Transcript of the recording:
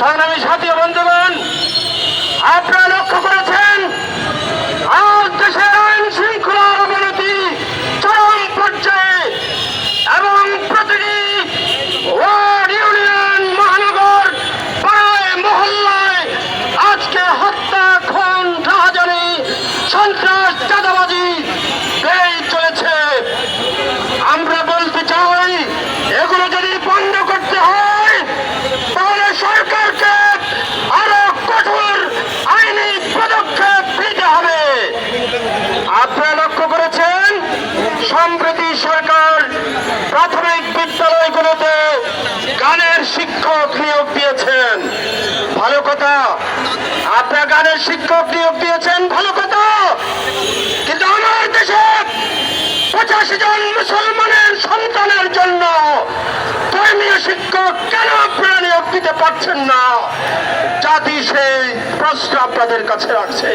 সংগ্রামী সাথী বন্ধুগণ, আপনারা লক্ষ্য করেছেন, আজ দেশের আইন শৃঙ্খলার অবনতি চরম পর্যায়ে এবং প্রতিটি ওয়ার্ড ইউনিয়ন মহানগর পাড়ায়, মহল্লায় আজকে হত্যা, খুন, রাহাজানি, সন্ত্রাস আপনারা লক্ষ্য করেছেন, সম্প্রতি সরকার প্রাথমিক বিদ্যালয়গুলোতে গানের শিক্ষক নিয়োগ দিয়েছেন। ভালো কথা, আপনারা গানের শিক্ষক নিয়োগ দিয়েছেন, ভালো কথা। কিন্তু আমার দেশে পঁচাশি জন মুসলমানের সন্তানের জন্য ধর্মীয় শিক্ষক কেন আপনারা নিয়োগ দিতে পারছেন না? জাতি সেই প্রশ্ন আপনাদের কাছে রাখছে।